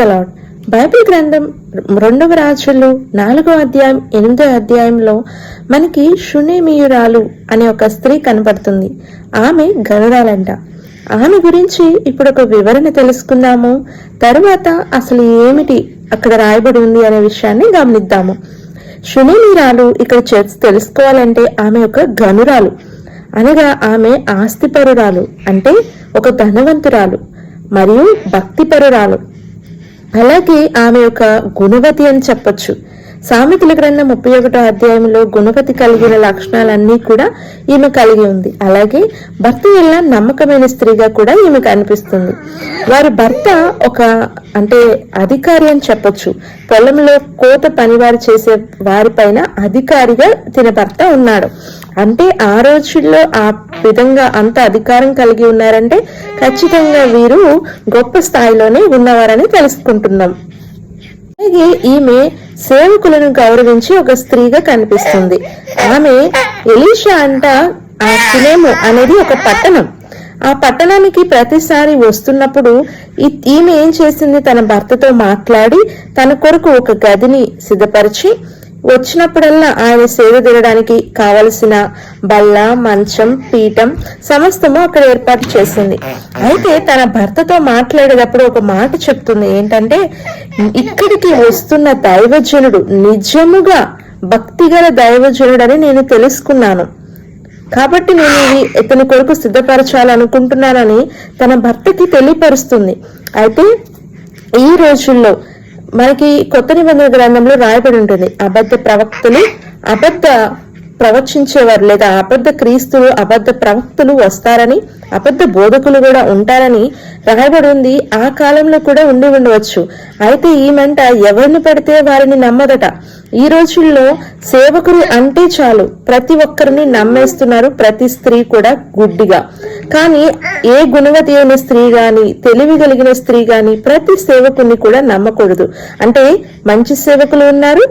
Lord Bible గ్రంథం రెండవ రాజులు నాలుగో అధ్యాయం ఎనిమిదో అధ్యాయంలో మనకి షునేమియురాలు అనే ఒక స్త్రీ కనబడుతుంది. ఆమె గనురాలంట. ఆమె గురించి ఇప్పుడు ఒక వివరణ తెలుసుకుందాము. తరువాత అసలు ఏమిటి అక్కడ రాయబడి ఉంది అనే విషయాన్ని గమనిద్దాము. షునేమిరాలు ఇక్కడ చే- తెలుసుకోవాలంటే ఆమె ఒక గనురాలు. అనగా ఆమె ఆస్తిపరురాలు అంటే ఒక ధనవంతురాలు మరియు భక్తిపరురాలు. అలాగే ఆమె యొక్క గుణవతి అని చెప్పొచ్చు. సామెతల గ్రంథం ముప్పై ఒకటో అధ్యాయంలో గుణపతి కలిగిన లక్షణాలన్నీ కూడా ఈమె కలిగి ఉంది. అలాగే భర్త వల్ల నమ్మకమైన స్త్రీగా కూడా ఈమె కనిపిస్తుంది. వారి భర్త ఒక అంటే అధికారి అని చెప్పొచ్చు. పొలంలో కోత పనివారు చేసే వారిపైన అధికారిగా తిన భర్త ఉన్నాడు. అంటే ఆ రోజుల్లో ఆ విధంగా అంత అధికారం కలిగి ఉన్నారంటే ఖచ్చితంగా వీరు గొప్ప స్థాయిలోనే ఉన్నవారని తెలుసుకుంటున్నాం. అలాగే ఈమె సేవకులను గౌరవించి ఒక స్త్రీగా కనిపిస్తుంది. ఆమె ఎలీషా అంట ఆ సినేము అనేది ఒక పట్టణం. ఆ పట్టణానికి ప్రతిసారి వస్తున్నప్పుడు ఈమె ఏం చేసింది? తన భర్తతో మాట్లాడి తన కొరకు ఒక గదిని సిద్ధపరిచి వచ్చినప్పుడల్లా ఆయన సేవ తినడానికి కావలసిన బల్ల మంచం పీఠం సమస్తము అక్కడ ఏర్పాటు చేసింది. అయితే తన భర్తతో మాట్లాడేటప్పుడు ఒక మాట చెప్తుంది. ఏంటంటే ఇక్కడికి వస్తున్న దైవజనుడు నిజముగా భక్తిగల దైవజనుడని నేను తెలుసుకున్నాను. కాబట్టి నేను ఇది ఇతని కొరకు సిద్ధపరచాలనుకుంటున్నానని తన భర్తకి తెలియపరుస్తుంది. అయితే ఈ రోజుల్లో మనకి కొత్త నిబంధన గ్రంథంలో రాయబడి ఉంటుంది. అబద్ధ ప్రవక్తలు అబద్ధ ప్రవచించేవారు లేదా అబద్ధ క్రీస్తులు అబద్ధ ప్రవక్తలు వస్తారని అబద్ధ బోధకులు కూడా ఉంటారని రాయబడి ఉంది. ఆ కాలంలో కూడా ఉండి ఉండవచ్చు. అయితే ఈమెంట ఎవరిని పడితే వారిని నమ్మదట? ఈ రోజుల్లో సేవకులు అంటే చాలు. ప్రతి ఒక్కరిని నమ్మేస్తున్నారు. ప్రతి స్త్రీ కూడా గుడ్డిగా. కానీ ఏ గుణవతి అయిన స్త్రీ గాని తెలివి కలిగిన స్త్రీ గాని ప్రతి సేవకుని కూడా నమ్మకూడదు. అంటే మంచి సేవకులు ఉన్నారు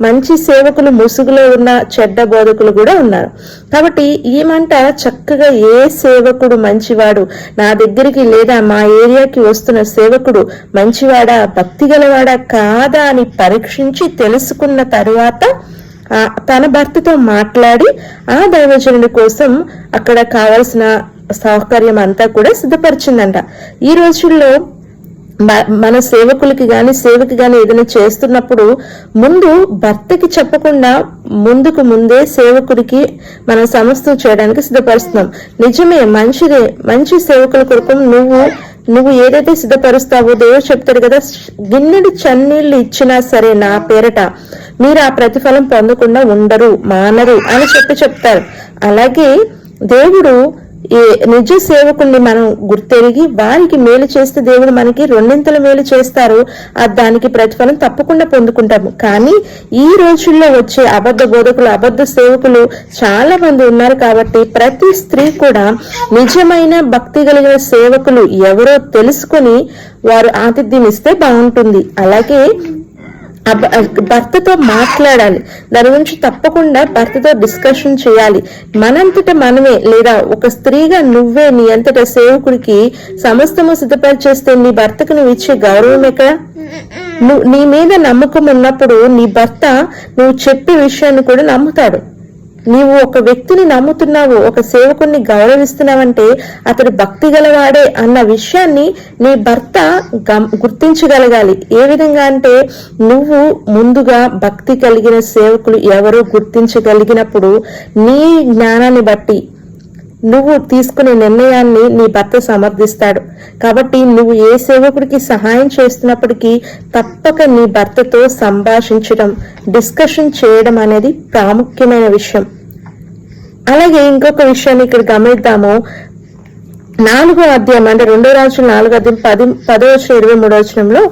మంచి సేవకులు ముసుగులో ఉన్న చెడ్డ బోధకులు కూడా ఉన్నారు. కాబట్టి ఈమంట చక్కగా ఏ సేవకుడు మంచివాడు నా దగ్గరికి లేదా మా ఏరియాకి వస్తున్న సేవకుడు మంచివాడా భక్తి గలవాడా కాదా అని పరీక్షించి తెలుసుకున్న తరువాత ఆ తన భర్తతో మాట్లాడి ఆ దైవజనుడి కోసం అక్కడ కావలసిన సౌకర్యం అంతా కూడా సిద్ధపరిచిందంట. ఈ రోజుల్లో మ- మన సేవకులకి గాని సేవకి గాని ఏదైనా చేస్తున్నప్పుడు ముందు భర్తకి చెప్పకుండా ముందుకు ముందే సేవకుడికి మనం సమస్తం చేయడానికి సిద్ధపరుస్తున్నాం. నిజమే మంచిదే మంచి సేవకుల కొరకు నువ్వు నువ్వు ఏదైతే సిద్ధపరుస్తావో దేవుడు చెప్తాడు కదా గిన్నెడు చన్నీళ్ళు ఇచ్చినా సరే నా పేరట మీరు ఆ ప్రతిఫలం పొందకుండా ఉండరు మానరు అని చెప్పి చెప్తారు. అలాగే దేవుడు ఈ నిజ సేవకుల్ని మనం గుర్తెరిగి వారికి మేలు చేస్తే దేవుడు మనకి రెండింతల మేలు చేస్తారు. దానికి ప్రతిఫలం తప్పకుండా పొందుకుంటాము. కానీ ఈ రోజుల్లో వచ్చే అబద్ధ బోధకులు అబద్ధ సేవకులు చాలా మంది ఉన్నారు కాబట్టి ప్రతి స్త్రీ కూడా నిజమైన భక్తి కలిగిన సేవకులు ఎవరో తెలుసుకొని వారు ఆతిథ్యం ఇస్తే బాగుంటుంది. అలాగే భర్తతో మాట్లాడాలి. దాని గురించి తప్పకుండా భర్తతో డిస్కషన్ చేయాలి. మనంతట మనమే లేదా ఒక స్త్రీగా నువ్వే నీ అంతట సేవకుడికి సమస్తము సిద్ధపరిచేస్తే నీ భర్తకు నువ్వు ఇచ్చే గౌరవం ఎక్కడ? నువ్వు నీ మీద నమ్మకం ఉన్నప్పుడు నీ భర్త నువ్వు చెప్పే విషయాన్ని కూడా నమ్ముతాడు. నీవు ఒక వ్యక్తిని నమ్ముతున్నావు ఒక సేవకుని గౌరవిస్తున్నావంటే అతడు భక్తి గలవాడే అన్న విషయాన్ని నీ భర్త గుర్తించగలగాలి. ఏ విధంగా అంటే నువ్వు ముందుగా భక్తి కలిగిన సేవకులు ఎవరో గుర్తించగలిగినప్పుడు నీ జ్ఞానాన్ని బట్టి నువ్వు తీసుకునే నిర్ణయాన్ని నీ భర్త సమర్థిస్తాడు. కాబట్టి నువ్వు ఏ సేవకుడికి సహాయం చేస్తున్నప్పటికీ తప్పక నీ భర్తతో సంభాషించడం డిస్కషన్ చేయడం అనేది ప్రాముఖ్యమైన విషయం. అలాగే ఇంకొక విషయాన్ని ఇక్కడ గమనిద్దాము. నాలుగో అధ్యాయం అంటే రెండో రాజు నాలుగో అధ్యాయం పది పదో వచ్చిన ఇరవై మూడో వచనంలో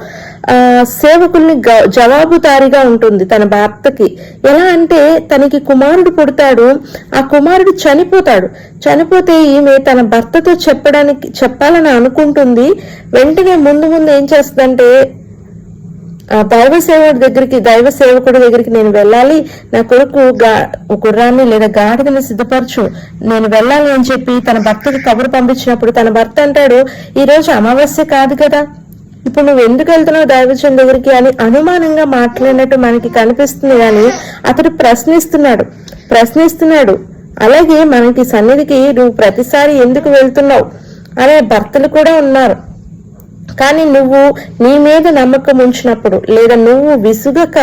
సేవకుల్ని జవాబుదారిగా జవాబుదారీగా ఉంటుంది తన భర్తకి. ఎలా అంటే తనకి కుమారుడు పుడతాడు ఆ కుమారుడు చనిపోతాడు. చనిపోతే ఈమె తన భర్తతో చెప్పడానికి చెప్పాలని అనుకుంటుంది. వెంటనే ముందు ముందు ఏం చేస్తుందంటే ఆ దైవ సేవకుడి దగ్గరికి దైవ సేవకుడి దగ్గరికి నేను వెళ్ళాలి నా కొడుకు గా గుర్రాన్ని లేదా గాడిదని సిద్ధపరచు నేను వెళ్ళాలి అని చెప్పి తన భర్తకి కబురు పంపించినప్పుడు తన భర్త అంటాడు ఈ రోజు అమావాస్య కాదు కదా ఇప్పుడు నువ్వు ఎందుకు వెళ్తున్నావు దైవజన్ దగ్గరికి అని అనుమానంగా మాట్లాడినట్టు మనకి కనిపిస్తుంది కానీ అతడు ప్రశ్నిస్తున్నాడు. ప్రశ్నిస్తున్నాడు. అలాగే మనకి సన్నిధికి నువ్వు ప్రతిసారి ఎందుకు వెళ్తున్నావు? అనే భర్తలు కూడా ఉన్నారు. కానీ నువ్వు నీ మీద నమ్మకం ఉంచినప్పుడు లేదా నువ్వు విసుగక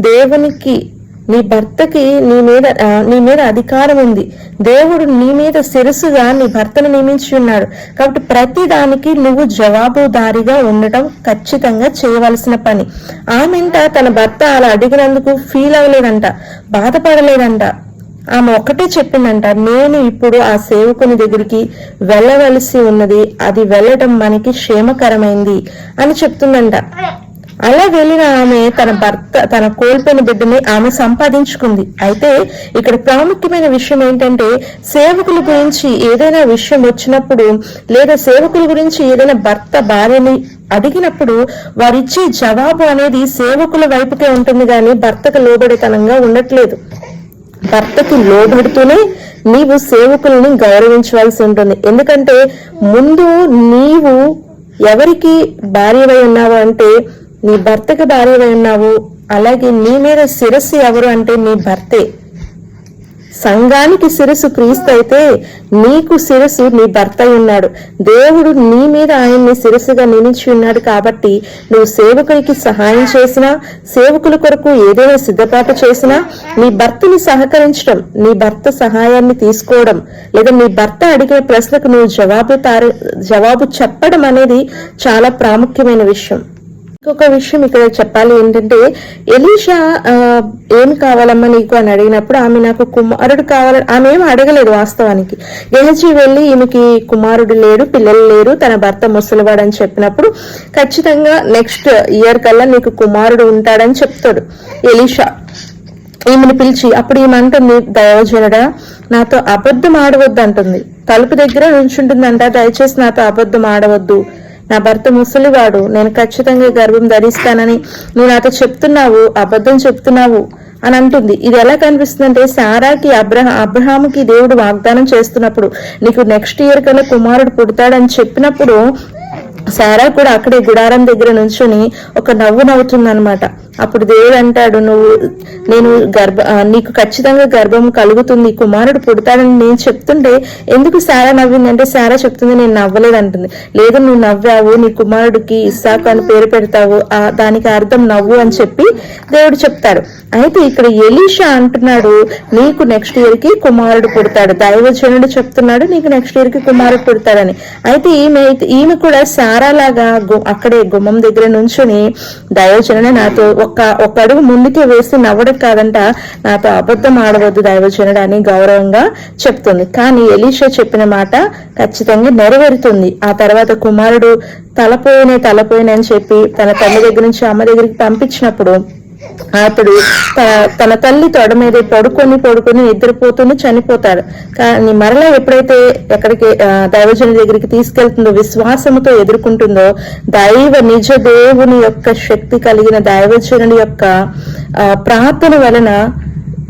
దేవునికి నీ భర్తకి నీ మీద నీ మీద అధికారం ఉంది. దేవుడు నీ మీద శిరస్సుగా నీ భర్తను నియమించి ఉన్నాడు. కాబట్టి ప్రతి దానికి నువ్వు జవాబుదారిగా ఉండటం ఖచ్చితంగా చేయవలసిన పని. ఆమెంట తన భర్త అలా అడిగినందుకు ఫీల్ అవ్వలేదంట బాధపడలేదంట. ఆమె ఒక్కటే చెప్పిందంట నేను ఇప్పుడు ఆ సేవకుని దగ్గరికి వెళ్ళవలసి ఉన్నది. అది వెళ్ళటం మనకి క్షేమకరమైంది అని చెప్తుందంట. అలా వెళ్ళిన ఆమె తన భర్త తన కోల్పోయిన బిడ్డని ఆమె సంపాదించుకుంది. అయితే ఇక్కడ ప్రాముఖ్యమైన విషయం ఏంటంటే సేవకుల గురించి ఏదైనా విషయం వచ్చినప్పుడు లేదా సేవకుల గురించి ఏదైనా భర్త భార్యని అడిగినప్పుడు వారిచ్చే జవాబు అనేది సేవకుల వైపుకే ఉంటుంది కానీ భర్తకు లోబడితనంగా ఉండట్లేదు. భర్తకి లోబడుతూనే నీవు సేవకుల్ని గౌరవించవలసి ఉంటుంది. ఎందుకంటే ముందు నీవు ఎవరికి భార్యవై ఉన్నావు అంటే నీ భర్తకి భార్యవై ఉన్నావు అలాగే నీ మీద శిరస్సు ఎవరు అంటే నీ భర్తే. సంఘానికి శిరస్సు క్రీస్తు అయితే నీకు శిరస్సు నీ భర్త ఉన్నాడు. దేవుడు నీ మీద ఆయన్ని శిరస్సుగా నిలిచి ఉన్నాడు కాబట్టి నువ్వు సేవకునికి సహాయం చేసినా సేవకుల కొరకు ఏదైనా సిద్ధపాటు చేసినా నీ భర్తని సహకరించడం నీ భర్త సహాయాన్ని తీసుకోవడం లేదా నీ భర్త అడిగే ప్రశ్నకు నువ్వు జవాబు తార- జవాబు చెప్పడం అనేది చాలా ప్రాముఖ్యమైన విషయం. ఇంకొక విషయం ఇక్కడ చెప్పాలి ఏంటంటే ఎలీషా ఏం కావాలమ్మా నీకు అని అడిగినప్పుడు ఆమె నాకు కుమారుడు కావాల ఆమె ఏం అడగలేదు వాస్తవానికి. గెహజీ వెళ్ళి ఈమెకి కుమారుడు లేడు పిల్లలు లేరు తన భర్త ముసలివాడు అని చెప్పినప్పుడు ఖచ్చితంగా నెక్స్ట్ ఇయర్ కల్లా నీకు కుమారుడు ఉంటాడని చెప్తాడు ఎలీషా. ఈమెను పిలిచి అప్పుడు ఈమె అంటుంది దయోజనుడా నాతో అబద్ధం ఆడవద్దు అంటుంది తలుపు దగ్గర నుంచుంటుందంట దయచేసి నాతో అబద్ధం ఆడవద్దు. నా భర్త ముసలివాడు. నేను ఖచ్చితంగా గర్భం ధరిస్తానని నువ్వు నాతో చెప్తున్నావు అబద్ధం చెప్తున్నావు అని అంటుంది. ఇది ఎలా కనిపిస్తుంది అంటే సారాకి అబ్రహా అబ్రహాముకి దేవుడు వాగ్దానం చేస్తున్నప్పుడు నీకు నెక్స్ట్ ఇయర్ కల్లా కుమారుడు పుడతాడని చెప్పినప్పుడు సారా కూడా అక్కడే గుడారం దగ్గర నుంచుని ఒక నవ్వు నవ్వుతుంది అప్పుడు దేవుడు అంటాడు నువ్వు నేను గర్భ నీకు ఖచ్చితంగా గర్భం కలుగుతుంది కుమారుడు పుడతాడని నేను చెప్తుంటే ఎందుకు సారా నవ్విందంటే సారా చెప్తుంది నేను నవ్వలేదు అంటుంది. లేదు నువ్వు నవ్వావు నీ కుమారుడికి ఇస్సాకు అని పేరు పెడతావు ఆ దానికి అర్థం నవ్వు అని చెప్పి దేవుడు చెప్తాడు. అయితే ఇక్కడ ఎలీషా అంటున్నాడు నీకు నెక్స్ట్ ఇయర్కి కుమారుడు పుడతాడు దైవజనుడు చెప్తున్నాడు నీకు నెక్స్ట్ ఇయర్కి కుమారుడు పుడతాడని. అయితే ఈమె ఈమె కూడా సారా లాగా అక్కడే గుమ్మం దగ్గర నుంచుని దైవజనుడు నాతో ఒక ఒక ఒక అడుగు ముందుకే వేసి నవ్వడం కాదంట నాతో అబద్ధం ఆడవద్దు దైవజనుడు అని గౌరవంగా చెప్తుంది. కానీ ఎలీషా చెప్పిన మాట ఖచ్చితంగా నెరవేరుతుంది. ఆ తర్వాత కుమారుడు తలపోయినే తలపోయినని చెప్పి తన తల్లి దగ్గర నుంచి అమ్మ దగ్గరికి పంపించినప్పుడు అతడు త- తన తల్లి తొడ మీద పడుకొని పడుకొని నిద్రపోతూనే చనిపోతాడు. కానీ మరలా ఎప్పుడైతే ఎక్కడికి ఆ, దగ్గరికి తీసుకెళ్తుందో విశ్వాసముతో ఎదుర్కొంటుందో దైవ నిజ దేవుని యొక్క శక్తి కలిగిన దైవజనుడి యొక్క ఆ, ప్రార్థన వలన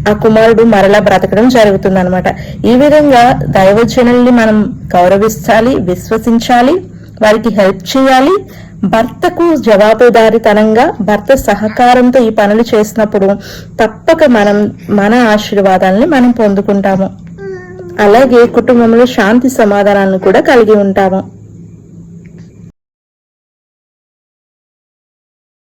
ఆ కుమారుడు మరలా బ్రతకడం జరుగుతుంది అనమాట ఈ విధంగా దైవజనుల్ని మనం గౌరవించాలి విశ్వసించాలి వారికి హెల్ప్ చేయాలి భర్తకు జవాబుదారితనంగా భర్త సహకారంతో ఈ పనులు చేసినప్పుడు తప్పక మనం మన ఆశీర్వాదాలని మనం పొందుకుంటాము. అలాగే కుటుంబంలో శాంతి సమాధానాలను కూడా కలిగి ఉంటాము.